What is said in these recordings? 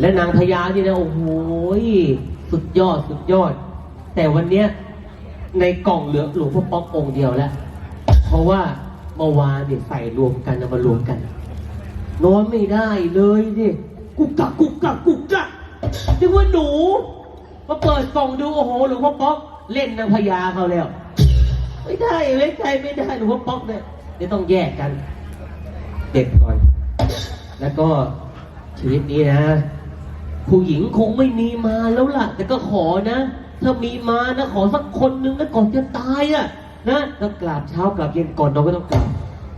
และนางพญานี่นะโอ้โหสุดยอดสุดยอด แต่วันเนี้ยในกล่องเหลือหลวงพ่อป๊อกองค์เดียวแล้ว เพราะว่าเมื่อวานเนี่ยใส่รวมกันเอามารวมกัน นอนไม่ได้เลยดิกุกกักกุกกักกุกกักนึกว่าหนู มาเปิดกล่องดูโอ้โหหลวงพ่อป๊อกเล่นนางพญาเขาแล้ว ไม่ได้ไว้ใจไม่ได้หลวงพ่อป๊อกเนี่ยเดี๋ยวต้องแยกกันเด็กก่อน แล้วก็ชีวิตนี้นะ ผู้หญิงคงไม่มีมาแล้วล่ะ แต่ก็ขอนะ ถ้ามีมานะขอสักคนนึงนะก่อนจะตายอะนะต้องกราบเช้ากราบเย็นก่อนเราก็ต้องกราบ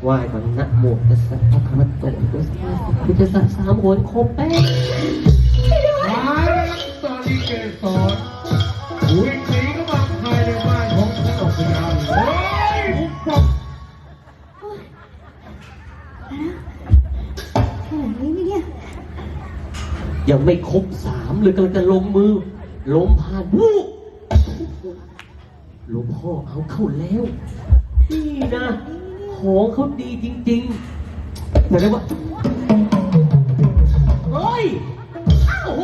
ไหว้ก่อนนะโมตัสสะภะคะวะโตอะระหะโตสัมมาสัมพุทธัสสะสามโหนครบแป๊ะมาแล้วครับ ยังไม่ครบสามเลยกำลังจะลงมือ ลมผ่านวูบหลวงพ่อเอาเข้าแล้ว นี่นะของเขาดีจริงๆแต่ได้ว่าเฮ้ยโอ้โห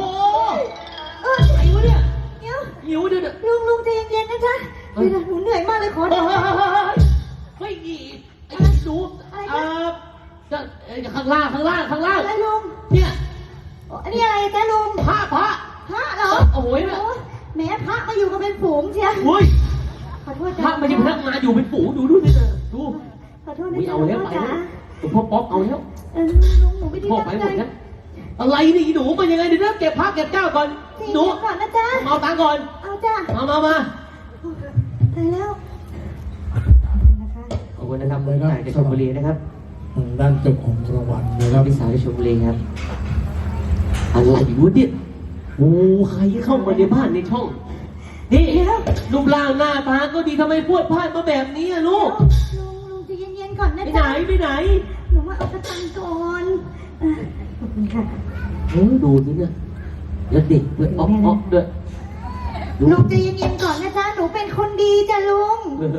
เออไอ้วะเนี่ยเดี๋ยวหิวเดี๋ยวเดี๋ยวลุงลุงใจเย็นๆนะจ๊ะเฮ้ยเดี๋ยวหนูเหนื่อยมากเลยขอเฮ้เดี๋ยยวเฮ้ยอีไอ้หนูอะไรนะเอ่อจะเอ่อข้างล่างข้างล่างข้างล่างอะไรลุงเนี่ย อ๋ออันนี้อะไรจ๊ะลุงพระพระพระเหรอโอ้โหแหมพระมาอยู่กันเป็นฝูงเชียวเฮ้ยขอโทษพจ้ะระไม่ใช่พนักงานอยู่เป็นฝูงดูดูสิเธอดูขอโทษนะอุ้ยจ๊ะเอาแล้วลุงไปจ๋าแล้วหลวงพ่อป๊อกเอาแล้วเออลุงหนูไม่ได้พ่อไปตั้งหมใจดแล้วอะไรนี่อีหนูมันยังไงเดี๋ยวนะเก็บพระเก็บเจ้าก่อนใจหนูเย็นก่อนนะจ๊ะเอาตังค์ก่อนเอาจ้ะมามามาตายแล้วนะคะขอบคุณนะครับเมืองถ่ายจากชลบุรีนะครับ ทางด้านเจ้าของรางวัลนะครับ พี่สาวจากชลบุรีครับ อะไรวะเนี่ยโอ้ใครเข้ามาในบ้านในช่อง นี่รูปร่างหน้าตาก็ดีทำไมพูดพลาดมาแบบนี้อะลูก ลุงลุงใจเย็นๆก่อนนะไปไหนจ๊ะไปไหนหนูมาเอากระตังก่อนอะขอบคุณค่ะเฮ้ยดูสิเนี่ยแล้วเด็กด้วยอ๊อกอ๊อกด้วยดูลุงใจเย็นๆก่อนนะจ๊ะหนูเป็นคนดีจ้ะลุง เออ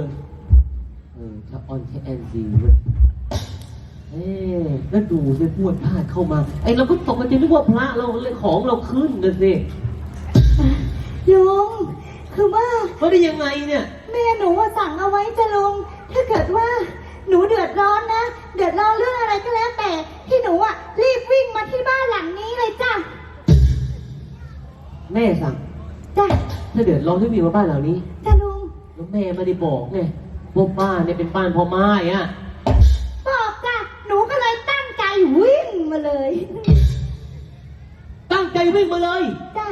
เออถ้าออนแค่แอนซีเว้ย แล้วดูสิพูดพลาดเข้ามา ไอ้เราก็ตกกันจะนึกว่าพระเราเลยของเราขึ้นนะสิลุงคือว่าว่าได้ยังไงเนี่ย แม่หนูว่าสั่งเอาไว้จ้ะลุงถ้าเกิดว่าหนูเดือดร้อนนะ เดือดร้อนเรื่องอะไรก็แล้วแต่ ที่หนูอะรีบวิ่งมาที่บ้านหลังนี้เลยจ้ะแม่สั่ง จ้ะถ้าเดือดร้อนให้มีมาบ้านเหล่านี้ จ้ะลุงแล้วแม่ไม่ได้บอกไงว่าบ้านเนี่ยเป็นบ้านพ่อไม้อะ วิ่งมาเลย จ้ะ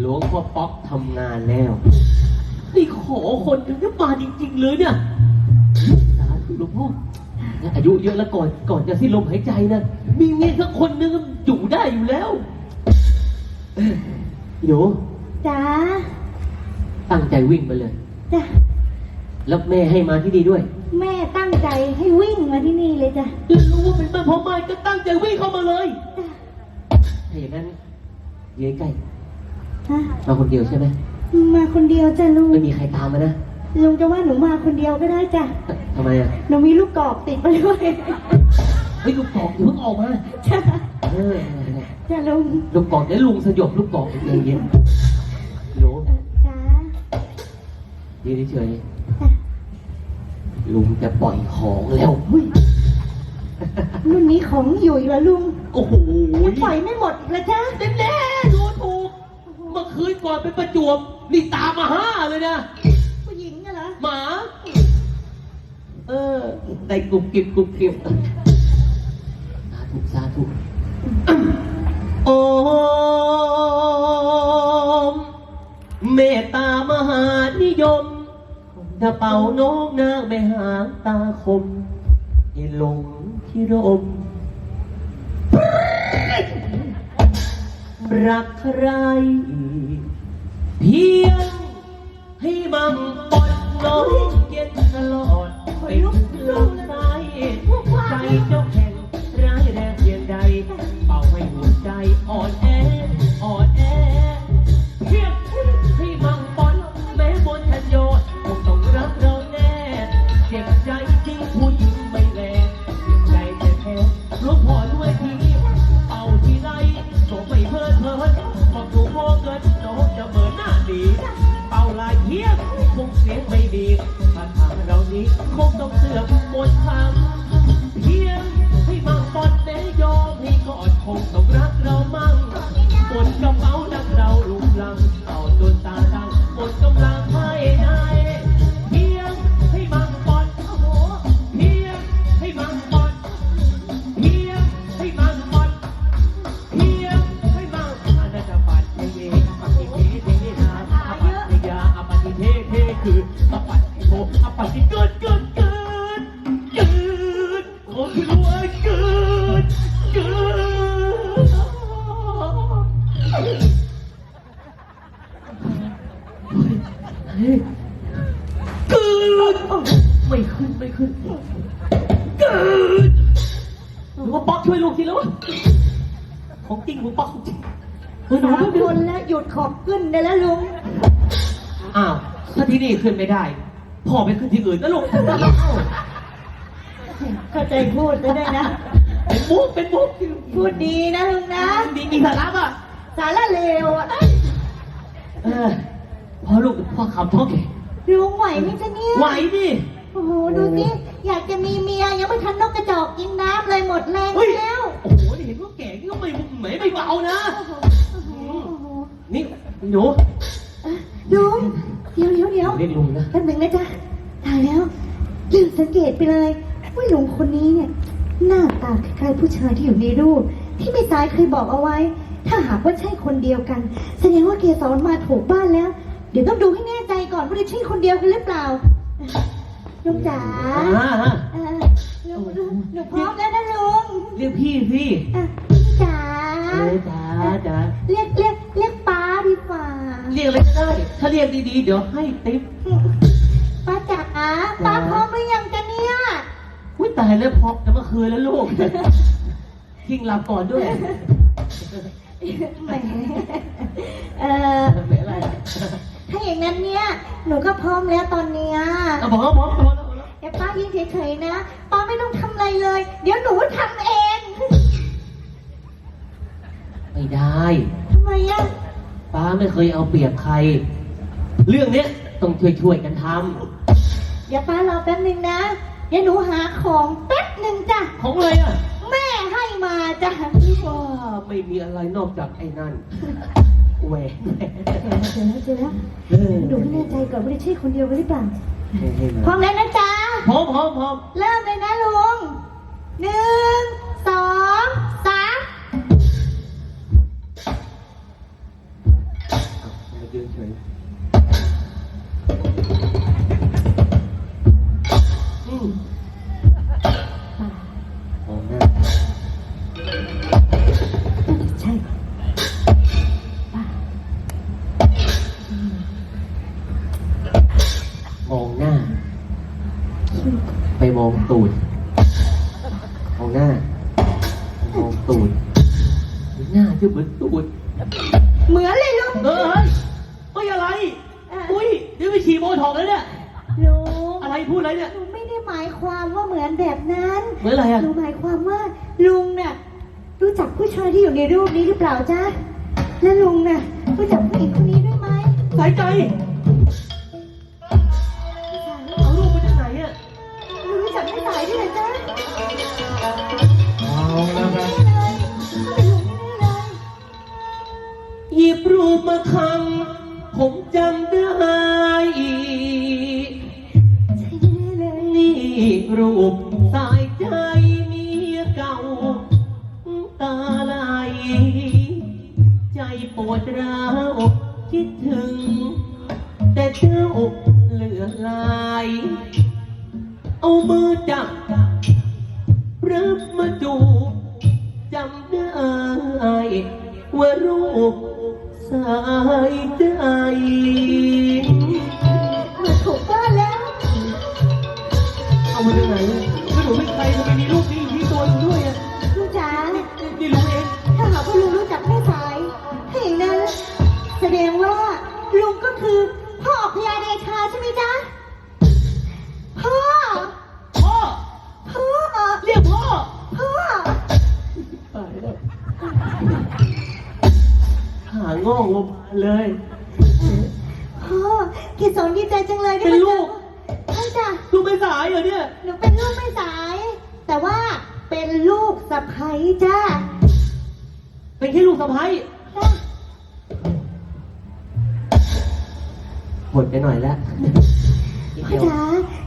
หลวงพ่อป๊อกทำงานแล้ว นี่ขอคนถึงจะมาจริง ๆ เลยเนี่ยสาธุหลวงพ่ออายุเยอะแล้วก่อนก่อนจะสิ้นลมหายใจนะมีเมียสักคนนึงอยู่ได้อยู่แล้วเอ้ยหนูจ้าตั้งใจวิ่งมาเลย จ้ะแล้วแม่ให้มาที่นี่ด้วย แม่ตั้งใจให้วิ่งมาที่นี่เลยจ้ะแล้วรู้ว่าเป็นบ้านพ่อไม้ก็ตั้งใจวิ่งเข้ามาเลยจ้ะถ้าอย่างนั้นยืนใกล้ฮะมาคนเดียวใช่ไหมมาคนเดียวจ้ะลุงไม่มีใครตามมานะลุงจะว่าหนูมาคนเดียวก็ได้จ้ะทำไมอะหนูมีลูกกอกติดมาด้วยเฮ้ยลูกกอกอย่าเพิ่งออกมาจ้ะเออจ้ะลุงลูกกอกเดี๋ยวลุงสยบลูกกอกเองเย็นๆหนูจ้ายืนเฉยจ้ะๆ ลุงจะปล่อยของแล้วเฮ้ยรุ่นนี้ของอยู่อีกแล้วลุงโอ้โหยังปล่อยไม่หมดอีกแล้วจ้ะแน่ๆดูถูก เมื่อคืนก่อนไปประจวบ นี่ตามมาห้าเลยนะ ผู้หญิงน่ะเหรอหมา เออได้กรุบกริบกรุบกริบสาธุสาธุโอม เมตตามหานิยม ถ้าเป่าน้องนางไม่หางตาคมให้หลงที่รม รักใคร เพียงให้บังปอนน้องเย็นตลอดไปลุกลงใจใจเจ้าแข็ง เทียคงเสียงไม่ดีถ้าทางเรานี้คงต้องเสื่อมหมดทาง เกิดไม่ขึ้นไม่ขึ้นเกิดหนูว่าป๊อกช่วยลูกทีแล้ววะของจริงหนูป๊อกจริงเฮ้ยหนูสามไม่คเดืนแล้วหยุดขอบขึ้นได้แล้วลุง อ้าวถ้าที่นี่ขึ้นไม่ได้พ่อไปขึ้นที่อื่นนะลูกเข้าใจพูดได้ด้วยนะ เป็นมุกเป็นมุกพูดดีนะลุงนะดีมีสาระป่ะสาระเลวอะเออ พ่อลูกพ่อขับท้องแก่ลุงไหวไหมจ๊ะเนี่ยไหวดิโอ้โหดูสิอยากจะมีเมียยังไม่ทันนกกระจอกกินน้ำเลยหมดแรงเฮ้ยแล้ว โอ้โหนี่เห็นว่าแก่นี่ก็ไม่ไม่ไม่เบานะโอ้โหโอ้โหโอ้โหนี่หนูเอ้ยลุงเดี๋ยวเดี๋ยวเดี๋ยวเรียกลุงนะแป๊บหนึ่งนะจ๊ะตายแล้วลืมสังเกตไปเลยว่าลุงคนนี้เนี่ย หน้าตาคล้ายๆผู้ชายที่อยู่ในรูป ที่แม่สายเคยบอกเอาไว้ ถ้าหากว่าใช่คนเดียวกัน แสดงว่าเกสรมาถูกบ้านแล้ว เดี๋ยวต้องดูให้แน่ใจก่อนว่าจะใช่คนเดียวกันหรือเปล่าลุงจ๋าอ่าฮะเออลุงลุงหนูพร้อมแล้วนะลุงเรียกพี่พี่อะพี่จ๋าเออจ๋าจ๋าเรียกเรียกเรียกป้าดีกว่าเรียกอะไรก็ได้ ถ้าเรียกดีๆ เดี๋ยวให้ติ๊บป้าจ๋าป้าพร้อมหรือยังจ๊ะเนี่ยอุ้ยตายแล้วพอจะเมื่อคืนแล้วลูกทิ้งหลับก่อนด้วยแหมเออเป็นอะไรอะ ถ้าอย่างนั้นเนี่ยหนูก็พร้อมแล้วตอนเนี้ยเอาบอกว่าพร้อมพร้อมแล้วพร้อมแล้วแต่ป้ายืนเฉยๆนะป้าไม่ต้องทำอะไรเลย เดี๋ยวหนูทำเองไม่ได้ ทำไมอะป้าไม่เคยเอาเปรียบใคร เรื่องเนี้ยต้องช่วยช่วยๆกันทำเดี๋ยวป้ารอแป๊บหนึ่งนะเดี๋ยวหนูหาของแป๊บหนึ่งจ้ะของอะไรอะแม่ให้มาจ้ะ ว่าไม่มีอะไรนอกจากไอ้นั่น แหวนเจอแล้วเจอแล้วเออดูให้แน่ใจก่อนว่าจะใช่คนเดียวกันหรือเปล่าให้ให้พร้อมามแล้วนะจ๊ะพร้อมพร้อมพร้อมเริ่มเลยนะลุงหนึ่งสองสามมายืนเฉย ไปมองตูดมองหน้าไปมองตูดหน้าจะเหมือนตูด เหมือนเลยลุงเออเฮ้ยเฮ้ยอะไร อุ้ยเดี๋ยวไปฉีดโบท็อกซ์แล้วเนี่ย ลุงอะไรพูดอะไรเนี่ยหนูไม่ได้หมายความว่าเหมือนแบบนั้นเหมือนอะไรอะหนูหมายความว่าลุงน่ะรู้จักผู้ชายที่อยู่ในรูปนี้หรือเปล่าจ๊ะและลุงน่ะรู้จักผู้หญิงคนนี้ด้วยไหม สายใจ หยิบรูปมาคำผมจำได้ใช่แน่ๆเลยนี่รูปสายใจเมียเก่า ตาไหลใจปวดร้าวคิดถึง แต่เจ้าเหลือลาย เอามือจับรับมาจูบจำได้ว่ารูป สายใจ งอกออกมาเลย พ่อเกศรดีใจจังเลยได้เป็นมาลูกใช่จ้ะลูกไม่สายเหรอเนี่ย หนูเป็นลูกไม่สาย แต่ว่าเป็นลูกสะใภ้จ้าเป็นแค่ลูกสะใภ้จ้ะหมดไปหน่อยแล้วนิดพ่อเดียวจ๋า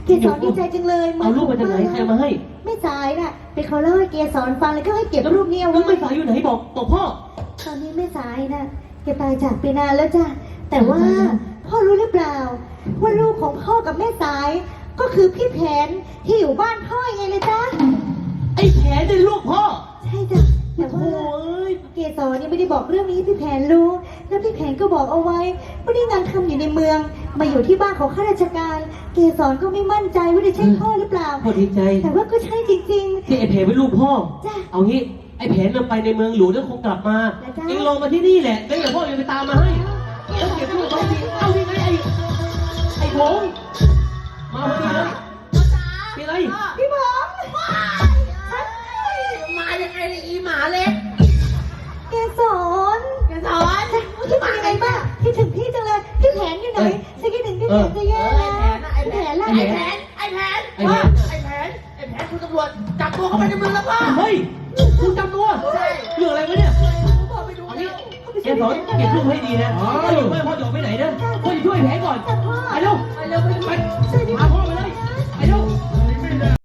เกศรดีใจจังเลยเอารูปมาจากไหนใครเอามาให้ไม่สายน่ะเป็นเขาเล่าให้เกศรฟังแล้วก็ให้เก็บรูปนี้เอาลูกไม่ไว้สายอยู่ไหนบอกบอกพ่อ ตอนนี้ไม่สายนะ แกตายจากไปนานแล้วจ้ะ แต่ว่าพ่อรู้หรือเปล่า ว่าลูกของพ่อกับแม่สาย ก็คือพี่แผนที่อยู่บ้านพ่อยังไงเลยจ้ะไอ้แผลเป็นลูกพ่อ ใช่จ้ะแต่โอ้ว่ายเกศรยังไม่ได้บอกเรื่องนี้ให้พี่แผนรู้ แล้วพี่แผนก็บอกเอาไว้ว่าได้งานทำอยู่ในเมือง มาอยู่ที่บ้านของข้าราชการ เกศรก็ไม่มั่นใจว่าจะใช่พ่อหรือเปล่าพ่อดีใจ แต่ว่าก็ใช่จริงที่ไอ้แผลเป็นลูกพ่อจ้ะเอางี้ ไอ้แผลนำไปในเมืองหลวงแล้วคงกลับมาแล้วจ้ะเองลองมาที่นี่แหละแล้วเดี๋ยวพ่อจะไปตามมาให้แล้วเก็บลูกไว้ดีเอาที่ไงไอ้ไอ้ผงมาพอดีเลยมีอะไรๆพี่หมอมายังไงเนี่ยอีหมาเล็กเกศรแกสอนคิดถึงยังไงบ้างคิดถึงพี่จังเลยพี่แผนอยู่ไหนเอ้ยฉันคิดถึงพี่แผนจะ ให้ดีนะพ่ออยู่ไม่พ่อจะออกไปไหนนะพ่อจะช่วยแผลก่อนไปเร็วไปเร็วไป